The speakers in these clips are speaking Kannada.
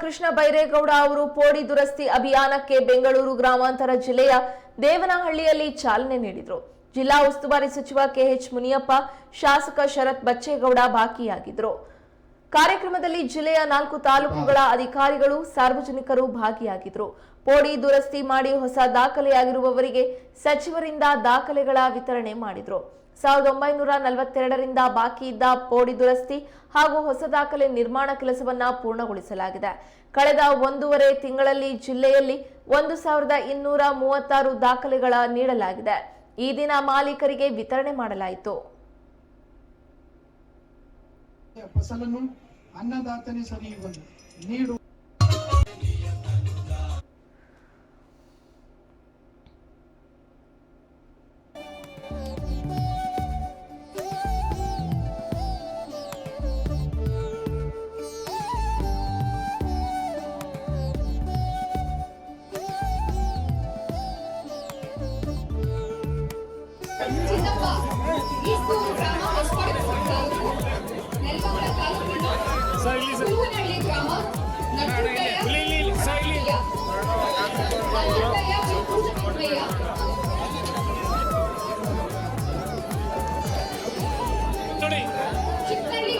ಕೃಷ್ಣ ಬೈರೇಗೌಡ ಅವರು ಪೋಡಿ ದುರಸ್ತಿ ಅಭಿಯಾನಕ್ಕೆ ಬೆಂಗಳೂರು ಗ್ರಾಮಾಂತರ ಜಿಲ್ಲೆಯ ದೇವನಹಳ್ಳಿಯಲ್ಲಿ ಚಾಲನೆ ನೀಡಿದರು. ಜಿಲ್ಲಾ ಉಸ್ತುವಾರಿ ಸಚಿವ ಕೆಎಚ್ ಮುನಿಯಪ್ಪ, ಶಾಸಕ ಶರತ್ ಬಚ್ಚೇಗೌಡ ಭಾಗಿಯಾಗಿದ್ದರು ಕಾರ್ಯಕ್ರಮದಲ್ಲಿ ಜಿಲ್ಲೆಯ ನಾಲ್ಕು ತಾಲೂಕುಗಳ ಅಧಿಕಾರಿಗಳು, ಸಾರ್ವಜನಿಕರು ಭಾಗಿಯಾಗಿದ್ದರು ಪೋಡಿ ದುರಸ್ತಿ ಮಾಡಿ ಹೊಸ ದಾಖಲೆಯಾಗಿರುವವರಿಗೆ ಸಚಿವರಿಂದ ದಾಖಲೆಗಳ ವಿತರಣೆ ಮಾಡಿದ್ರು. ಸಾವಿರದ ಒಂಬೈನೂರ ನಲವತ್ತೆರಡರಿಂದ ಬಾಕಿ ಇದ್ದ ಪೋಡಿ ದುರಸ್ತಿ ಹಾಗೂ ಹೊಸ ದಾಖಲೆ ನಿರ್ಮಾಣ ಕೆಲಸವನ್ನ ಪೂರ್ಣಗೊಳಿಸಲಾಗಿದೆ. ಕಳೆದ ಒಂದೂವರೆ ತಿಂಗಳಲ್ಲಿ ಜಿಲ್ಲೆಯಲ್ಲಿ ಒಂದು ಸಾವಿರದ ಇನ್ನೂರ ಮೂವತ್ತಾರು ದಾಖಲೆಗಳ ನೀಡಲಾಗಿದೆ. ಈ ದಿನ ಮಾಲೀಕರಿಗೆ ವಿತರಣೆ ಮಾಡಲಾಯಿತು. ಫಸಲನ್ನು ಅನ್ನದಾತನೇ ಸರಿ ನೀಡು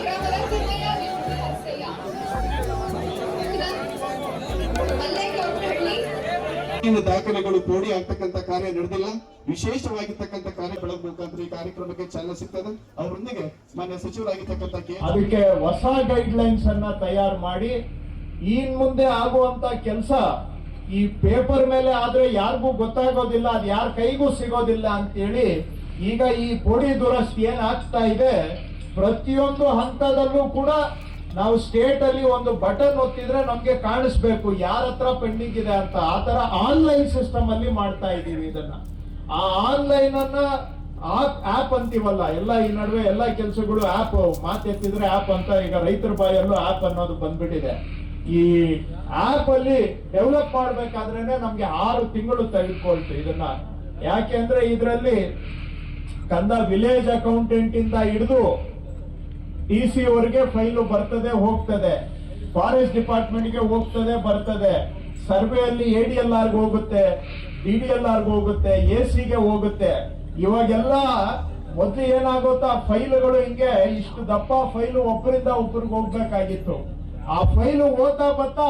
ಗ್ರಾಮದ ತಿಮ್ಮಯ್ಯ ಮಲ್ಲೇಗೌಡಹಳ್ಳಿ ದಾಖಲೆಗಳು ಪೋಡಿ ಆಗ್ತಕ್ಕಂತ ಕಾರ್ಯ ನಡೆದಿಲ್ಲ. ವಿಶೇಷವಾಗಿರ್ತಕ್ಕಂತ ಕಾರ್ಯ ಬೆಳಗ್ಗೆ ಮುಖಾಂತರ ಈ ಕಾರ್ಯಕ್ರಮಕ್ಕೆ ಚಾಲನೆ ಸಿಗ್ತದೆ. ಅವರೊಂದಿಗೆ ಮಾನ್ಯ ಸಚಿವರಾಗಿರ್ತಕ್ಕಂಥ ಕೆ. ಅದಕ್ಕೆ ಹೊಸ ಗೈಡ್ ಲೈನ್ಸ್ ಅನ್ನ ತಯಾರು ಮಾಡಿ ಇನ್ ಮುಂದೆ ಆಗುವಂತ ಕೆಲಸ ಈ ಪೇಪರ್ ಮೇಲೆ ಆದ್ರೆ ಯಾರಿಗೂ ಗೊತ್ತಾಗೋದಿಲ್ಲ, ಅದು ಯಾರ ಕೈಗೂ ಸಿಗೋದಿಲ್ಲ ಅಂತೇಳಿ ಈಗ ಈ ಪೊಡಿ ದುರಸ್ತಿ ಏನ್ ಆಗ್ತಾ ಇದೆ, ಪ್ರತಿಯೊಂದು ಹಂತದಲ್ಲೂ ಕೂಡ ನಾವು ಸ್ಟೇಟ್ ಅಲ್ಲಿ ಒಂದು ಬಟನ್ ಒತ್ತಿದ್ರೆ ನಮ್ಗೆ ಕಾಣಿಸ್ಬೇಕು ಯಾರ ಹತ್ರ ಪೆಂಡಿಂಗ್ ಇದೆ ಅಂತ. ಆ ತರ ಆನ್ಲೈನ್ ಸಿಸ್ಟಮ್ ಅಲ್ಲಿ ಮಾಡ್ತಾ ಇದೀವಿ ಇದನ್ನ. ಆ ಆನ್ಲೈನ್ ಅನ್ನ ಆಪ್ ಅಂತೀವಲ್ಲ, ಎಲ್ಲ ಈ ನಡುವೆ ಎಲ್ಲ ಕೆಲಸಗಳು ಆಪ್ ಮಾತೆತ್ತಿದ್ರೆ ಆಪ್ ಅಂತ ಈಗ ರೈತರ ಬಾಯಲ್ಲೂ ಆಪ್ ಅನ್ನೋದು ಬಂದ್ಬಿಟ್ಟಿದೆ. ಈ ಆಪ್ ಅಲ್ಲಿ ಡೆವಲಪ್ ಮಾಡ್ಬೇಕಾದ್ರೇನೆ ನಮ್ಗೆ ಆರು ತಿಂಗಳು ತೆಗೆದುಕೊಳ್ತು ಇದನ್ನ. ಯಾಕೆಂದ್ರೆ ಇದರಲ್ಲಿ ಕಂದ ವಿಲೇಜ್ ಅಕೌಂಟೆಂಟ್ ಇಂದ ಹಿಡಿದು ಡಿ ಸಿ ಅವರಿಗೆ ಫೈಲು ಬರ್ತದೆ, ಹೋಗ್ತದೆ. ಫಾರೆಸ್ಟ್ ಡಿಪಾರ್ಟ್ಮೆಂಟ್ಗೆ ಹೋಗ್ತದೆ, ಬರ್ತದೆ. ಸರ್ವೆ ಅಲ್ಲಿ ಎ ಡಿ ಎಲ್ ಹೋಗುತ್ತೆ ಡಿ ಡಿ ಎಲ್ ಹೋಗುತ್ತೆ ಎ ಗೆ ಹೋಗುತ್ತೆ. ಇವಾಗೆಲ್ಲ ಮೊದ್ಲು ಏನಾಗುತ್ತಾ ಫೈಲುಗಳು ಹಿಂಗೆ ಇಷ್ಟು ದಪ್ಪ ಫೈಲು ಒಬ್ಬರಿಂದ ಒಬ್ಬರಿಗೆ ಹೋಗ್ಬೇಕಾಗಿತ್ತು. ಆ ಫೈಲು ಓದ್ತಾ ಬರ್ತಾ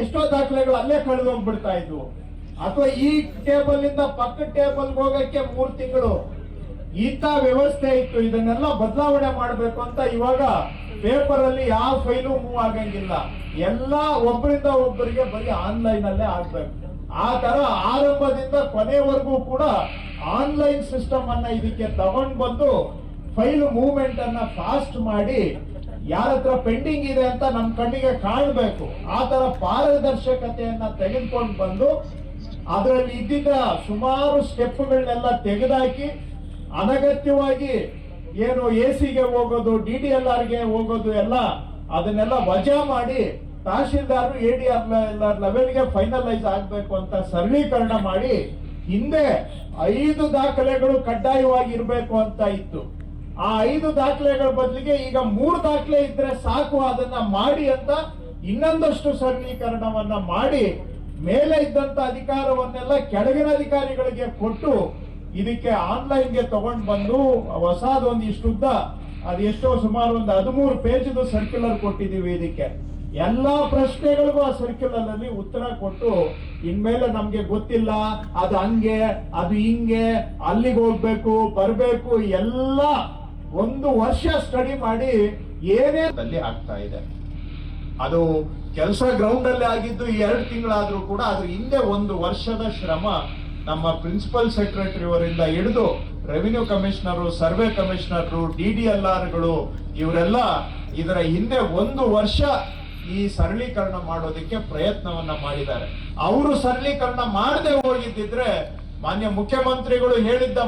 ಎಷ್ಟೋ ದಾಖಲೆಗಳು ಅಲ್ಲೇ ಕಳೆದು ಹೋಗ್ಬಿಡ್ತಾ ಇದ್ವು. ಅಥವಾ ಈ ಟೇಬಲ್ ಇಂದ ಪಕ್ಕ ಟೇಬಲ್ ಹೋಗಕ್ಕೆ ಮೂರು ತಿಂಗಳು. ಇಂಥ ವ್ಯವಸ್ಥೆ ಇತ್ತು. ಇದನ್ನೆಲ್ಲ ಬದಲಾವಣೆ ಮಾಡಬೇಕು ಅಂತ ಇವಾಗ ಪೇಪರ್ ಅಲ್ಲಿ ಯಾವ ಫೈಲು ಮೂವ್ ಆಗಂಗಿಲ್ಲ. ಎಲ್ಲ ಒಬ್ಬರಿಂದ ಒಬ್ಬರಿಗೆ ಬರೀ ಆನ್ಲೈನ್ ಅಲ್ಲೇ ಆಗ್ಬೇಕು. ಆ ತರ ಆರಂಭದಿಂದ ಕೊನೆವರೆಗೂ ಕೂಡ ಆನ್ಲೈನ್ ಸಿಸ್ಟಮ್ ಅನ್ನ ಇದಕ್ಕೆ ತಗೊಂಡ್ ಬಂದು ಫೈಲ್ ಮೂವ್ಮೆಂಟ್ ಅನ್ನ ಫಾಸ್ಟ್ ಮಾಡಿ ಯಾರ ಹತ್ರ ಪೆಂಡಿಂಗ್ ಇದೆ ಅಂತ ನಮ್ಮ ಕಣ್ಣಿಗೆ ಕಾಣಬೇಕು. ಆ ತರ ಪಾರದರ್ಶಕತೆಯನ್ನ ತೆಗೆದುಕೊಂಡು ಬಂದು ಅದರಲ್ಲಿ ಇದ್ದಿದ್ದ ಸುಮಾರು ಸ್ಟೆಪ್ಗಳನ್ನೆಲ್ಲ ತೆಗೆದಾಕಿ, ಅನಗತ್ಯವಾಗಿ ಏನು ಎ ಸಿಗೆ ಹೋಗೋದು ಡಿ ಡಿ ಎಲ್ ಆರ್ಗೆ ಹೋಗೋದು ಎಲ್ಲ ಅದನ್ನೆಲ್ಲ ವಜಾ ಮಾಡಿ ತಹಶೀಲ್ದಾರ್ ಎ ಡಿ ಆರ್ ಲೆವೆಲ್ಗೆ ಫೈನಲೈಸ್ ಆಗಬೇಕು ಅಂತ ಸರಳೀಕರಣ ಮಾಡಿ ಹಿಂದೆ ಐದು ದಾಖಲೆಗಳು ಕಡ್ಡಾಯವಾಗಿ ಇರಬೇಕು ಅಂತ ಇತ್ತು. ಆ ಐದು ದಾಖಲೆಗಳ ಬದಲಿಗೆ ಈಗ ಮೂರು ದಾಖಲೆ ಇದ್ರೆ ಸಾಕು ಅದನ್ನ ಮಾಡಿ ಅಂತ ಇನ್ನೊಂದಷ್ಟು ಸರಳೀಕರಣವನ್ನ ಮಾಡಿ ಮೇಲೆ ಇದ್ದಂತ ಅಧಿಕಾರವನ್ನೆಲ್ಲ ಕೆಳಗಿನ ಅಧಿಕಾರಿಗಳಿಗೆ ಕೊಟ್ಟು ಇದಕ್ಕೆ ಆನ್ಲೈನ್ಗೆ ತಗೊಂಡ್ ಬಂದು ಹೊಸದೊಂದು ಇಷ್ಟುದ್ದ, ಅದು ಎಷ್ಟೋ ಸುಮಾರು ಒಂದು ಹದಿಮೂರು ಪೇಜ್ ಸರ್ಕ್ಯುಲರ್ ಕೊಟ್ಟಿದೀವಿ ಇದಕ್ಕೆ. ಎಲ್ಲಾ ಪ್ರಶ್ನೆಗಳಿಗೂ ಆ ಸರ್ಕ್ಯುಲರ್ ಅಲ್ಲಿ ಉತ್ತರ ಕೊಟ್ಟು, ಇನ್ಮೇಲೆ ನಮ್ಗೆ ಗೊತ್ತಿಲ್ಲ, ಅದು ಹಂಗೆ, ಅದು ಹಿಂಗೆ, ಅಲ್ಲಿಗೆ ಹೋಗ್ಬೇಕು, ಬರ್ಬೇಕು, ಎಲ್ಲ ಒಂದು ವರ್ಷ ಸ್ಟಡಿ ಮಾಡಿ ಏನೇ ಅಲ್ಲಿ ಆಗ್ತಾ ಇದೆ. ಅದು ಕೆಲಸ ಗ್ರೌಂಡ್ ಅಲ್ಲಿ ಆಗಿದ್ದು ಎರಡು ತಿಂಗಳಾದ್ರೂ ಕೂಡ ಅದ್ರ ಹಿಂದೆ ಒಂದು ವರ್ಷದ ಶ್ರಮ ನಮ್ಮ ಪ್ರಿನ್ಸಿಪಲ್ ಸೆಕ್ರೆಟರಿ ಅವರಿಂದ ಹಿಡಿದು revenue commissioner survey commissioner D D L ಆರ್ಗಳು ಇವರೆಲ್ಲ ಇದರ ಹಿಂದೆ ಒಂದು ವರ್ಷ ಈ ಸರಳೀಕರಣ ಮಾಡೋದಕ್ಕೆ ಪ್ರಯತ್ನವನ್ನ ಮಾಡಿದ್ದಾರೆ. ಅವರು ಸರಳೀಕರಣ ಮಾಡದೆ ಹೋಗಿದ್ದಿದ್ರೆ ಮಾನ್ಯ ಮುಖ್ಯಮಂತ್ರಿಗಳು ಹೇಳಿದ್ದ